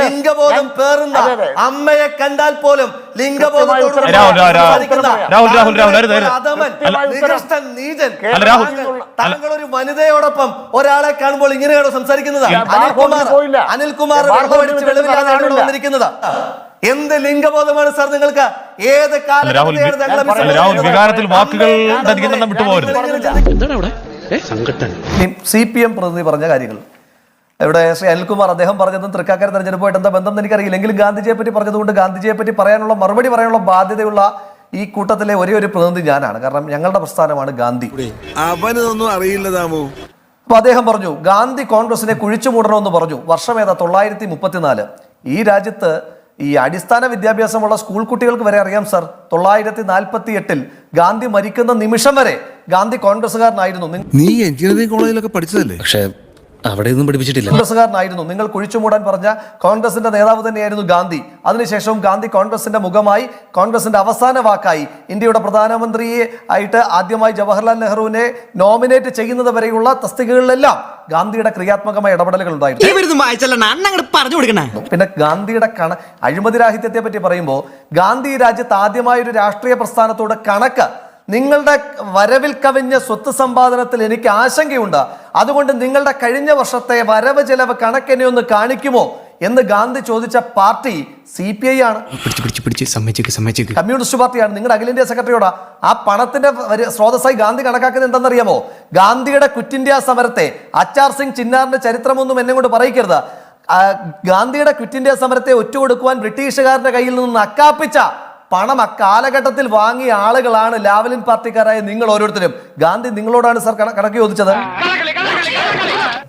ലിംഗബോധം പേറുന്ന. അമ്മയെ കണ്ടാൽ പോലും ലിംഗബോധത്തോട് നീചൻ. താങ്കൾ- ഒരു വനിതയോടൊപ്പം ഒരാളെ കാണുമ്പോൾ ഇങ്ങനെയാണോ സംസാരിക്കുന്നത്? അനിൽകുമാർ. അനിൽകുമാർ. വന്നിരിക്കുന്നത്? എന്ത് ലിംഗബോധമാണ് സാർ നിങ്ങൾക്ക്? ഏത് കാലത്തിൽ വാക്കുകൾ അമ്മയെ കാണുമ്പോൾ ധരിക്കുന്നത് വിട്ടു പോകരുത്. ഞാൻ ഇങ്ങനെ ചിന്തിക്കുന്നു. എന്താണ് അവിടെ? ഏ സങ്കട്ടൻ സി പി എം പ്രതിനിധി പറഞ്ഞ കാര്യങ്ങൾ. ഇവിടെ ശ്രീ അനിൽകുമാർ അദ്ദേഹം പറഞ്ഞതും തൃക്കാക്കര തെരഞ്ഞെടുപ്പുമായിട്ട് എന്താ ബന്ധം എനിക്കറിയില്ല എങ്കിലും ഗാന്ധിജിയെ പറ്റി പറഞ്ഞതുകൊണ്ട് ഗാന്ധിജിയെ പറ്റി പറയാനുള്ള മറുപടി പറയാനുള്ള ബാധ്യതയുള്ള ഈ കൂട്ടത്തിലെ ഒരേ ഒരു പ്രതിനിധി ഞാനാണ്. കാരണം ഞങ്ങളുടെ പ്രസ്ഥാനമാണ് ഗാന്ധി. അവനൊന്നും അറിയില്ല താമോ അപ്പൊ അദ്ദേഹം പറഞ്ഞു ഗാന്ധി കോൺഗ്രസിനെ കുഴിച്ചു മൂടണമെന്ന് പറഞ്ഞു. വർഷം ഏതാ? തൊള്ളായിരത്തി മുപ്പത്തിനാല്. ഈ രാജ്യത്ത് ഈ അടിസ്ഥാന വിദ്യാഭ്യാസമുള്ള സ്കൂൾ കുട്ടികൾക്ക് വരെ അറിയാം സർ. തൊള്ളായിരത്തി നാൽപ്പത്തി എട്ടിൽ ഗാന്ധി മരിക്കുന്ന നിമിഷം വരെ ഗാന്ധി കോൺഗ്രസ്സുകാരനായിരുന്നു. നീ എഞ്ചിനീയറിംഗ് കോളേജിലൊക്കെ പഠിച്ചതല്ലേ? പക്ഷെ അവിടെയൊന്നും പഠിപ്പിച്ചിട്ടില്ല. കോൺഗ്രസ്സുകാരനായിരുന്നു. നിങ്ങൾ കുഴിച്ചു മൂടാൻ പറഞ്ഞ കോൺഗ്രസിന്റെ നേതാവ് തന്നെയായിരുന്നു ഗാന്ധി. അതിനുശേഷവും ഗാന്ധി കോൺഗ്രസിന്റെ മുഖമായി കോൺഗ്രസിന്റെ അവസാന വാക്കായി ഇന്ത്യയുടെ പ്രധാനമന്ത്രിയെ ആയിട്ട് ആദ്യമായി ജവഹർലാൽ നെഹ്റുവിനെ നോമിനേറ്റ് ചെയ്യുന്നത് വരെയുള്ള തസ്തികകളിലെല്ലാം ഗാന്ധിയുടെ ക്രിയാത്മകമായ ഇടപെടലുകൾ ഉണ്ടായിരുന്നു. പിന്നെ ഗാന്ധിയുടെ കണ അഴിമതി രാഹിത്യത്തെ പറ്റി പറയുമ്പോൾ ഗാന്ധി രാജ്യത്ത് ആദ്യമായ ഒരു രാഷ്ട്രീയ പ്രസ്ഥാനത്തോട് കണക്ക് നിങ്ങളുടെ വരവിൽ കവിഞ്ഞ സ്വത്ത് സമ്പാദനത്തിൽ എനിക്ക് ആശങ്കയുണ്ട്. അതുകൊണ്ട് നിങ്ങളുടെ കഴിഞ്ഞ വർഷത്തെ വരവ് ചെലവ് കണക്കെന്നെ ഒന്ന് കാണിക്കുമോ? എന്ന് ഗാന്ധി ചോദിച്ച പാർട്ടി സി പി ഐ ആണ്. കമ്മ്യൂണിസ്റ്റ് പാർട്ടിയാണ്. നിങ്ങളുടെ അഖിലേന്ത്യാ സെക്രട്ടറിയോടാ. ആ പണത്തിന്റെ സ്രോതസ്സായി ഗാന്ധി കണക്കാക്കുന്നത് എന്താണെന്നറിയാമോ ഗാന്ധിയുടെ ക്വിറ്റ് ഇന്ത്യ സമരത്തെ അച്ചാർ സിംഗ് ചിന്നാറിന്റെ ചരിത്രമൊന്നും എന്നെ കൊണ്ട് പറയിക്കരുത്. ഗാന്ധിയുടെ ക്വിറ്റ് ഇന്ത്യ സമരത്തെ ഒറ്റുകൊടുക്കുവാൻ ബ്രിട്ടീഷുകാരുടെ കയ്യിൽ നിന്ന് നക്കാപ്പിച്ച പണം അക്കാലഘട്ടത്തിൽ വാങ്ങിയ ആളുകളാണ് ലാവലിൻ പാർട്ടിക്കാരായ നിങ്ങൾ ഓരോരുത്തരും. ഗാന്ധി നിങ്ങളോടാണ് സർ കണ- കണക്ക് ചോദിച്ചത്?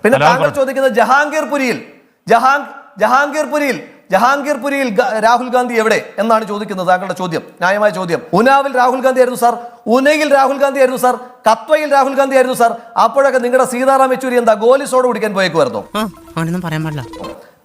പിന്നെ താങ്കൾ. ചോദിക്കുന്നത് ജഹാംഗീർപുരിയിൽ. ജഹാം ജഹാംഗീർപുരിയിൽ. ജഹാംഗീർപുരിയിൽ പുരിയിൽ രാഹുൽ ഗാന്ധി എവിടെ? എന്നാണ് ചോദിക്കുന്നത് താങ്കളുടെ ചോദ്യം. ന്യായമായ ചോദ്യം. ഉനാവിൽ രാഹുൽ ഗാന്ധി ആയിരുന്നു സാർ. ഉനയിൽ രാഹുൽ ഗാന്ധി ആയിരുന്നു സാർ. കത്വയിൽ രാഹുൽ ഗാന്ധി ആയിരുന്നു സാർ. അപ്പോഴൊക്കെ നിങ്ങളുടെ സീതാറാം യെച്ചൂരി എന്താ ഗോലി സോഡ കുടിക്കാൻ പോയേക്കുമായിരുന്നു പറയാൻ പാടില്ല.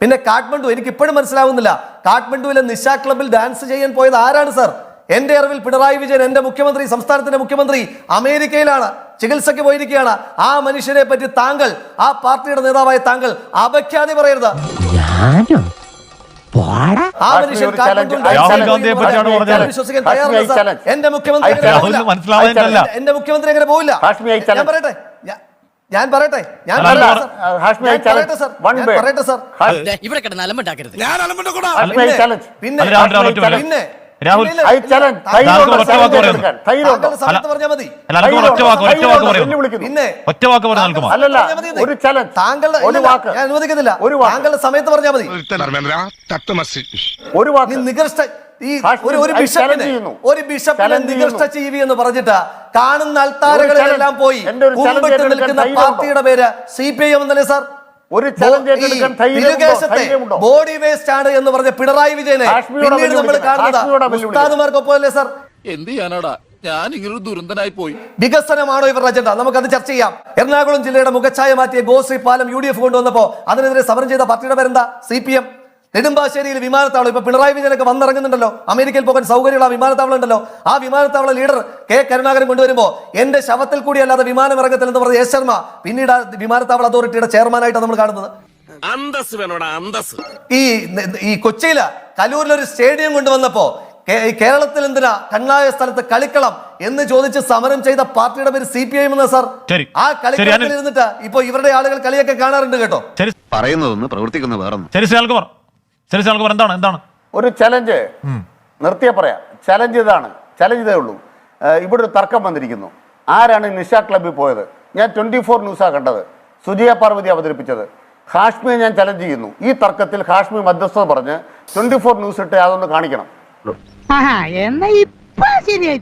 പിന്നെ കാഠ്മണ്ഡു എനിക്ക് ഇപ്പോഴും മനസ്സിലാവുന്നില്ല. കാഠ്മണ്ഡുവിലെ നിശ ക്ലബിൽ ഡാൻസ് ചെയ്യാൻ പോയത് ആരാണ് സാർ? എന്റെ അറിവിൽ പിണറായി വിജയൻ എന്റെ മുഖ്യമന്ത്രി സംസ്ഥാനത്തിന്റെ മുഖ്യമന്ത്രി അമേരിക്കയിലാണ്. ചികിത്സയ്ക്ക് പോയിരിക്കുകയാണ്. ആ മനുഷ്യനെ പറ്റി താങ്കൾ ആ പാർട്ടിയുടെ നേതാവായ താങ്കൾ അപഖ്യാതി പറയരുത്. ആ മനുഷ്യൻ. വിശ്വസിക്കാൻ തയ്യാറല്ല. എന്റെ മുഖ്യമന്ത്രി എന്റെ മുഖ്യമന്ത്രി അങ്ങനെ പോവില്ല. ഞാൻ പറയട്ടെ? ഞാൻ- പറയട്ടെ ഞാൻ പറയട്ടെ സാർ. പറയട്ടെ സാർ ഇവിടെ കിടന്ന് അലമ്പുണ്ടാക്കരുത്. പിന്നെ- പിന്നെ രാഹുൽ, ഒറ്റ വാക്ക്? താങ്കളുടെ സമയത്ത് പറഞ്ഞാൽ മതി. ഒരു വാക്ക്. ഞാൻ ഈ ഒരു ഒരു ബിഷപ്പിനെ ഒരു ബിഷപ്പിനെ നികൃഷ്ട ജീവി എന്ന് പറഞ്ഞിട്ട് കാണുന്ന അൾത്താരകളിലെല്ലാം പോയി. കുമ്പിട്ട് നിൽക്കുന്ന പാർട്ടിയുടെ പേര് സി പി ഐ എം എന്നല്ലേ സാർ ഒരു challenge ഏറ്റെടുക്കാൻ ധൈര്യമുണ്ടോ? ബോഡി വേസ്റ്റ് ആണ് എന്ന് പറഞ്ഞ പിണറായി വിജയനെ പിന്നീട് നമ്മൾ. കാണുന്നത്. ഉസ്താദുമാർക്കൊപ്പം അല്ലേ സാർ എന്ത് ചെയ്യാനാടാ? ഞാൻ ഇങ്ങനൊരു ദുരന്തനായി പോയി. വികസനമാണോ ഇവരുടെ അജണ്ട നമുക്കത് ചർച്ച ചെയ്യാം. എറണാകുളം ജില്ലയുടെ മുഖച്ഛായ മാറ്റിയ ഗോശ്രീ പാലം യു ഡി എഫ് കൊണ്ടുവന്നപ്പോ അതിനെതിരെ സമരം ചെയ്ത പാർട്ടിയുടെ പേരെന്താ? സി പി എം നെടുമ്പാശ്ശേരിയിൽ വിമാനത്താവളം ഇപ്പൊ പിണറായി വിജയനൊക്കെ വന്നിറങ്ങുന്നുണ്ടല്ലോ. അമേരിക്കയിൽ പോകാൻ സൗകര്യമുള്ള ആ വിമാനത്താവളം ഉണ്ടല്ലോ ആ വിമാനത്താവള ലീഡർ കെ കരുണാകരൻ കൊണ്ടുവരുമ്പോ എന്റെ ശവത്തിൽ കൂടി അല്ലാതെ വിമാനം ഇറങ്ങത്തില്ലെന്ന് പറഞ്ഞ എസ് ശർമ്മ പിന്നീട് വിമാനത്താവള അതോറിറ്റിയുടെ ചെയർമാനായിട്ടാണ് നമ്മൾ കാണുന്നത്. അന്തസ് വേണോടാ അന്തസ് ഈ ഈ കൊച്ചിയിൽ കലൂരിൽ ഒരു സ്റ്റേഡിയം കൊണ്ടുവന്നപ്പോ കേരളത്തിൽ എന്തിനാ കണ്ണായ സ്ഥലത്ത് കളിക്കളം എന്ന് ചോദിച്ച് സമരം ചെയ്ത പാർട്ടിയുടെ പേര് സി പി ഐ എന്ന സാർ? ശരി. ആ കളിക്കളത്തിൽ. ഇരുന്നിട്ട് ഇപ്പൊ ഇവരുടെ ആളുകൾ കളിയൊക്കെ കാണാറുണ്ട് കേട്ടോ. പറയുന്നതൊന്ന് പ്രവർത്തിക്കുന്ന വേറെ ശരി ശ്രീ എന്താണ്? എന്താണ്? ഒരു ചലഞ്ച് നിർത്തിയ പറയാം. ചലഞ്ച് ഇതാണ്. ചലഞ്ച് ഇതേ ഉള്ളൂ. ഇവിടെ ഒരു തർക്കം വന്നിരിക്കുന്നു. ആരാണ് നിഷ ക്ലബ്ബിൽ പോയത്? ഞാൻ ട്വന്റി ഫോർ ന്യൂസാണ് കണ്ടത്. സുജയ പാർവതി അവതരിപ്പിച്ചത്. ഹാഷ്മിയെ ഞാൻ ചലഞ്ച് ചെയ്യുന്നു. ഈ തർക്കത്തിൽ ഹാഷ്മി മധ്യസ്ഥത പറഞ്ഞ് ട്വന്റി ഫോർ ന്യൂസ് ഇട്ട് അതൊന്ന് കാണിക്കണം. ആഹാ എന്നാ ഇപ്പൊ ശരിയായി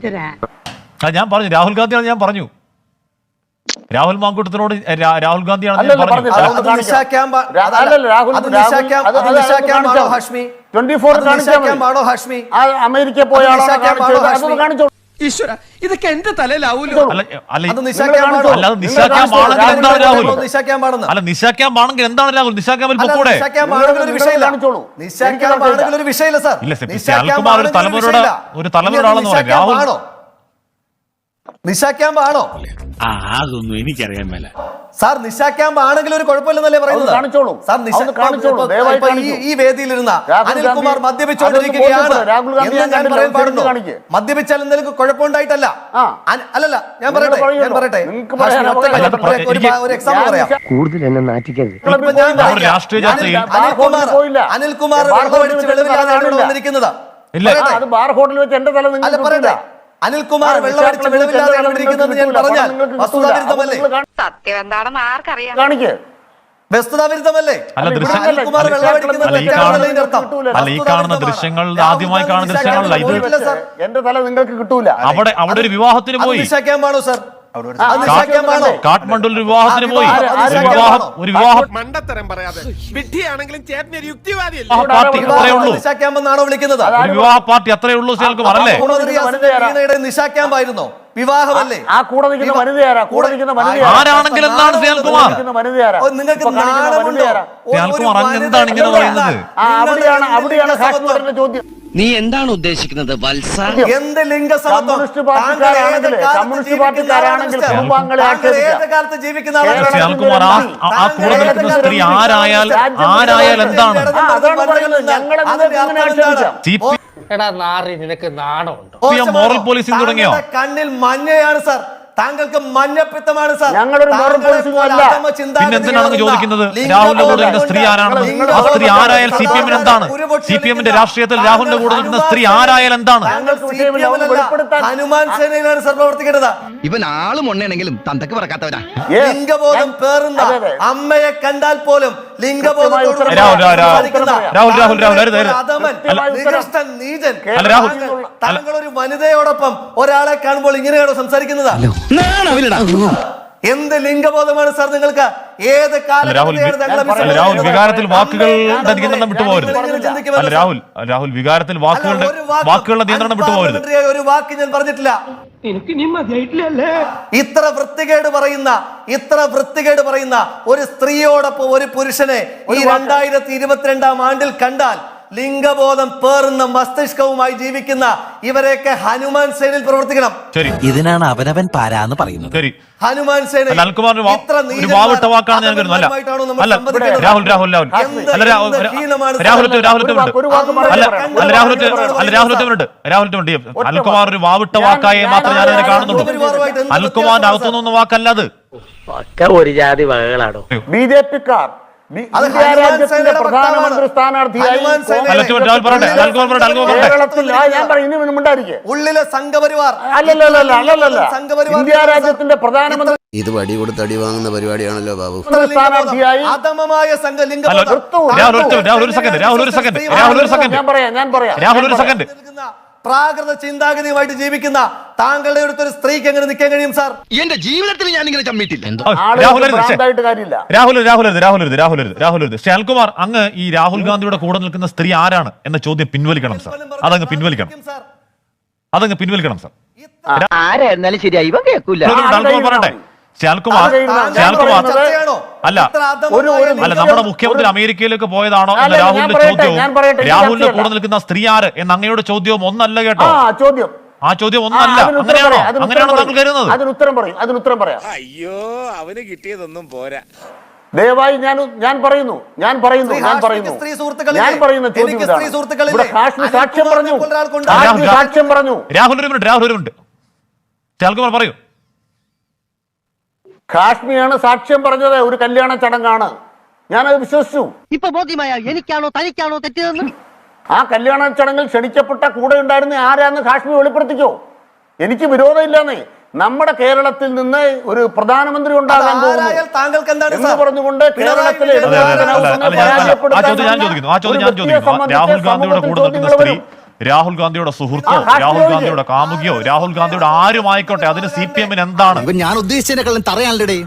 ഞാൻ പറഞ്ഞു. രാഹുൽ ഗാന്ധിയാണ് ഞാൻ പറഞ്ഞു. രാഹുൽ മാങ്കൂട്ടത്തിനോട് രാഹുൽ ഗാന്ധിയാണ് ഞാൻ അല്ലല്ല പറഞ്ഞു പറഞ്ഞത്. അത് അതൊന്ന് അത് കാണിക്കണം. നിശാ ക്യാമ്പ്- രാ- അതല്ല. അല്ലല്ല, രാഹുൽ അത് നിശാ രാഹുൽ- ക്യാമ്പ്- അത് അത് അത് നിശാ അതൊന്ന് ക്യാമ്പാണോ കാണിച്ചാൽ മതി. ഹാഷ്മി? 24 അത് നിശാ കാണിച്ചാൽ മതി. ക്യാമ്പാണോ ഹാഷ്മി? ആ അമേരിക്ക പോയ ഈശ്വര ഇതൊക്കെ എന്റെ തലയിലാവൂലോ അല്ല നിശാ ക്യാമ്പ് ആണെങ്കിൽ എന്താണ് രാഹുൽ രാഹുൽ നിശാ രാഹുൽ ക്യാമ്പിൽ പൊക്കൂടെ സാർ ഇല്ല, അൽകുമാർ ഒരു ഒരു തലമുറയുടെ- ഒരു തലമുറയുടെ ആളെന്ന് നിശാ രാഹുൽ-? നിശാ ക്യാമ്പ് ആണോ അതൊന്നും എനിക്കറിയാൻ മേല. സാർ നിശാ ക്യാമ്പ് ആണെങ്കിൽ ഒരു കുഴപ്പമില്ലെന്നല്ലേ പറയുന്നത്. സാർ നിശാ ഈ- ഈ വേദിയിലിരുന്ന അനിൽകുമാർ മദ്യപിച്ചുകൊണ്ടിരിക്കുകയാണ് എന്ന് ഞാൻ. പറയാൻ പാടുന്നു കാണിക്ക്. മദ്യപിച്ചാൽ എന്തെങ്കിലും കുഴപ്പമുണ്ടായിട്ടല്ല. അല്ലല്ല ഞാൻ പറയട്ടെ ഞാൻ പറയട്ടെ. ഒരു ഒരു എക്സാമ്പിൾ പറയാം. കൂടുതൽ എന്നെ നാറ്റിക്കരുത്. അനിൽകുമാർ അനിൽകുമാർ വെള്ളമടിച്ച് കാണില്ല. വന്നിരിക്കുന്നത്? അത് ബാർ ഹോട്ടലിൽ വെച്ച് എന്റെ തല നിങ്ങൾ. അനിൽകുമാർ വെള്ളമടിച്ച് ഇവിടെ ഇരിക്കുന്നത് ഞാൻ പറഞ്ഞാൽ വസ്തുതാവിരുദ്ധമല്ലേ സത്യം എന്താണെന്ന് ആർക്കറിയാം? കാണിക്ക്. വസ്തുതാവിരുദ്ധമല്ലേ അനിൽകുമാർ വെള്ളമടിക്കുന്നത് തെറ്റാണെന്നല്ലേ ഇതിന്റെ അർത്ഥം? അല്ല, ഈ കാണുന്ന ദൃശ്യങ്ങൾ ആദ്യമായി കാണുന്ന ദൃശ്യങ്ങളല്ല, ഇത് എന്റെ തല നിങ്ങൾക്ക് കിട്ടൂല. അവിടെ അവിടെ ഒരു വിവാഹത്തിന് പോയി. ക്യാമ്പാണോ സാർ. കാഠ്മണ്ഡുവിൽ വിവാഹത്തിന് പോയി. വിവാഹം- ഒരു വിവാഹം? ഒരു വിവാഹം മണ്ടത്തരം പറയാതെ. വിഡ്ഢിയാണെങ്കിലും ചേട്ടൻ ഒരു യുക്തിവാദിയല്ലേ? പാർട്ടി അത്രേ ഉള്ളൂ. നിശാ ക്യാമ്പെന്നാണോ വിളിക്കുന്നത്? ഒരു വിവാഹ പാർട്ടി അത്രേ ഉള്ളൂ ശ്രീകുമാർ അല്ലേ വിവാഹമല്ലേ? ആ കൂടെ നിൽക്കുന്ന വനിതയാരാ? കൂടെ നിൽക്കുന്ന ആ, വനിതയാരാ ആരാണെങ്കിലും എന്താണ് ശ്രീകുമാർ നിങ്ങൾക്ക് ശ്രീകുമാർ എന്താണ് ഇങ്ങനെ പറയുന്നത്? അവിടെയാണ് അവിടെയാണ്. കാശ്മീരിന്റെ ചോദ്യം. നീ എന്താണ് ഉദ്ദേശിക്കുന്നത് വത്സ? എന്ത് ലിംഗസമത്വം? കമ്മ്യൂണിസ്റ്റ് പാർട്ടിക്കാരാണെങ്കിൽ കമ്മ്യൂണിസ്റ്റ് പാർട്ടിക്കാരാണെങ്കിൽ? കുടുംബാംഗങ്ങളെ ആ കൂടെ നിൽക്കുന്ന സ്ത്രീ ആരായാൽ ആരായാൽ എന്താണ്? ആ, അതാണ് പറയുന്നത്. ഞങ്ങളെ എടാ നാറി നിനക്ക് നാണമുണ്ട്? മോറൽ പോലീസിംഗ് തുടങ്ങിയോ? കണ്ണിൽ മഞ്ഞയാണ് സാർ. താങ്കൾക്ക് മഞ്ഞപ്പിത്തമാണ് സാർ. ഞങ്ങളൊരു ചിന്താഗതിയുള്ള ചോദിക്കുന്നത്? രാഹുലിന്റെ കൂടെ നിൽക്കുന്ന സ്ത്രീ ആരാണെന്ന് ആ സ്ത്രീ ആരായാൽ സി പി എമ്മിന് എന്താണ്? സി പി എമ്മിന്റെ രാഷ്ട്രീയത്തിൽ രാഹുലിന്റെ കൂടെ നിൽക്കുന്ന സ്ത്രീ ആരായാൽ എന്താണ്? ഹനുമാൻ സേനയിലാണ് സാർ പ്രവർത്തിക്കേണ്ടത്. ഇവൻ ആളും ഉണ്ണയാണെങ്കിലും തന്തക്ക് പറക്കാത്തവരാ. ലിംഗബോധം പേറുന്ന. അമ്മയെ കണ്ടാൽ പോലും ലിംഗബോധം രാഹുൽ, രാഹുൽ, രാഹുൽ, രാഹുൽ, നീചൻ. താങ്കൾ ഒരു വനിതയോടൊപ്പം ഒരാളെ കാണുമ്പോൾ ഇങ്ങനെയാണോ സംസാരിക്കുന്നത്? എന്ത് ലിംഗബോധമാണ് സാർ നിങ്ങൾക്ക്? ഏത് രാഹുൽ രാഹുൽ വികാരത്തിൽ വാക്കുകൾ നിയന്ത്രണം വിട്ടുപോകരുത്. അല്ല രാഹുൽ രാഹുൽ വികാരത്തിൽ വാക്കുകളുടെ വാക്കുകളുടെ നിയന്ത്രണം വിട്ടുപോകരുത്. ഒരു വാക്ക് ഞാൻ പറഞ്ഞിട്ടില്ല. എനിക്ക് നീ മതിയായിട്ടില്ലല്ലേ? ഇത്ര വൃത്തികേട് പറയുന്ന ഇത്ര വൃത്തികേട് പറയുന്ന ഒരു സ്ത്രീയോടൊപ്പം ഒരു പുരുഷനെ ഈ രണ്ടായിരത്തി ഇരുപത്തിരണ്ടാം ആണ്ടിൽ കണ്ടാൽ ലിംഗബോധം പേറുന്ന മസ്തിഷ്കവുമായി ജീവിക്കുന്ന ഇവരെയൊക്കെ ഹനുമാൻ സേനയിൽ പ്രവർത്തിക്കണം. ശരി. ഇതിനാണ് അവനവൻ പാരാന്ന് പറയുന്നത്. ശരി. ഹനുമാൻ സേന അല്ല വാ- ഇത്ര ഒരു നീചന്മാർ, വാവിട്ട വാക്കാണ് ഞാൻ കരുതുന്നത്. അല്ല നമ്മൾ അല്ല? രാഹുൽ രാഹുൽ രാഹുൽ. എന്ത് അല്ല ഹീനമാണ് രാഹുൽ ഒറ്റ- രാഹുൽ ഒറ്റ ഒരു ഒരു വാക്ക് മിനിറ്റ്. അല്ല പറയാം. അല്ല രാഹുൽ ഒറ്റ- അല്ല രാഹുൽ ഒറ്റ മിനിറ്റ് രാഹുൽ ഒറ്റ മിനിറ്റ് അൽകുമാർ ഒരു വാവിട്ട വാക്കായി ഞാൻ മാത്രമേ ഞാൻ അതിനെ കാണുന്നുള്ളൂ അൽകുമാറിന്റെ അകത്തുനിന്നൊന്നും വാക്കല്ല അത്. ഒക്കെ ഒരു ജാതി വകകളാണോ? ബി ജെ പിക്കാർ പ്രധാനമന്ത്രി. സ്ഥാനാർത്ഥിയായി ഉള്ളിലെ സംഘപരിവാർ. അല്ലല്ലല്ല അല്ലല്ലല്ല സംഘപരിവാർ ഇന്ത്യ രാജ്യത്തിന്റെ പ്രധാനമന്ത്രി ഇത് വടി കൊടുത്ത് അടി വാങ്ങുന്ന പരിപാടിയാണല്ലോ ബാബു. സ്ഥാനാർത്ഥിയായി അധമമായ രാഹുൽ ഒരു- രാഹുൽ ഒരു സെക്കൻഡ് രാഹുൽ ഒരു സെക്കൻഡ് രാഹുൽ ഒരു സെക്കൻഡ്. ഞാൻ പറയാം ഞാൻ പറയാം രാഹുൽ ഒരു സെക്കൻഡ്. പ്രാകൃത ചിന്താഗതിയുമായിട്ട് ജീവിക്കുന്ന താങ്കളുടെ അടുത്ത് ഒരു സ്ത്രീക്ക് എങ്ങനെ നിൽക്കാൻ കഴിയും സാർ? എന്റെ ജീവിതത്തിൽ ഞാൻ ഇങ്ങനെ ചമ്മിട്ടില്ല രാഹുൽ രാഹുൽ രാഹുൽ അരുത് രാഹുൽ അരുത് രാഹുൽ അരുത് രാഹുൽ അരുത് ശ്യാൽകുമാർ അങ്ങ് ഈ രാഹുൽ ഗാന്ധിയുടെ കൂടെ നിൽക്കുന്ന സ്ത്രീ ആരാണ് എന്ന ചോദ്യം പിൻവലിക്കണം സാർ. അതങ്ങ് പിൻവലിക്കണം. അതങ്ങ് പിൻവലിക്കണം സാർ. ആരായിരുന്നാലും ശരിയായി ഇവ കേൾക്കൂല പറയട്ടെ. ശ്യാൽകുമാർ അത് ശ്യാൽകുമാർ അല്ല. അല്ല നമ്മുടെ മുഖ്യമന്ത്രി അമേരിക്കയിലേക്ക് പോയതാണോ എന്ന രാഹുലിന്റെ ചോദ്യവും. രാഹുലിന്റെ കൂടെ നിൽക്കുന്ന സ്ത്രീ ആര് എന്ന അങ്ങയുടെ ചോദ്യവും ഒന്നല്ല ആ കേട്ടോ ചോദ്യം. ആ ചോദ്യം ഒന്നല്ല. അങ്ങനെയാണോ? അങ്ങനെയാണോ താങ്കൾ കരുതുന്നത്? പറയും. ഉത്തരം പറയും അതിന് ഉത്തരം പറയാം. അയ്യോ അവന് കിട്ടിയതൊന്നും പോരാ. ദയവായി ഞാൻ ഞാൻ പറയുന്നു ഞാൻ പറയുന്നു ഞാൻ പറയുന്നു? ഞാൻ പറയുന്ന ചോദ്യം സാക്ഷ്യം പറഞ്ഞു. സാക്ഷ്യം പറഞ്ഞു. രാഹുൽ ഒരു മിനിറ്റ് രാഹുൽ ഒരു മിനിറ്റ്. പറയൂ. കാശ്മീരാണ് സാക്ഷ്യം പറഞ്ഞത് ഒരു കല്യാണ ചടങ്ങാണ് ഞാൻ ഞാനത് വിശ്വസിച്ചു ഇപ്പൊ ബോധ്യമായ എനിക്കാണോ തനിക്കാണോ തെറ്റിയതെന്ന് ആ കല്യാണ ചടങ്ങിൽ ക്ഷണിക്കപ്പെട്ട കൂടെ ഉണ്ടായിരുന്ന ആരാന്ന് കാശ്മീർ വെളിപ്പെടുത്തിക്കോ എനിക്ക് വിരോധമില്ലെന്നേ നമ്മുടെ കേരളത്തിൽ നിന്ന് ഒരു പ്രധാനമന്ത്രി ഉണ്ടാകാൻ പോകുന്നു പറഞ്ഞുകൊണ്ട് കേരളത്തിലെ വിജയൻ അതെ, അതെ, അതെ, ഇടതുപക്ഷ അല്ല, അല്ല, ഞാൻ- അല്ല, ആ ചോദ്യം ഞാൻ ചോദിക്കുന്നു ആ ചോദ്യം ഞാൻ ചോദിക്കുന്നു ആ രാഹുൽ ഗാന്ധിയുടെ കൂടെ നിൽക്കുന്ന സ്ത്രീ രാഹുൽ ഗാന്ധിയുടെ സുഹൃത്തോ രാഹുൽ. ഗാന്ധിയുടെ കാമുകിയോ രാഹുൽ ഗാന്ധിയുടെ ആരുമായിക്കോട്ടെ? അതിന് സി പി എമ്മിന് എന്താണ്? ഞാൻ ഉദ്ദേശിച്ചതിനെ തറയാണല്ലേ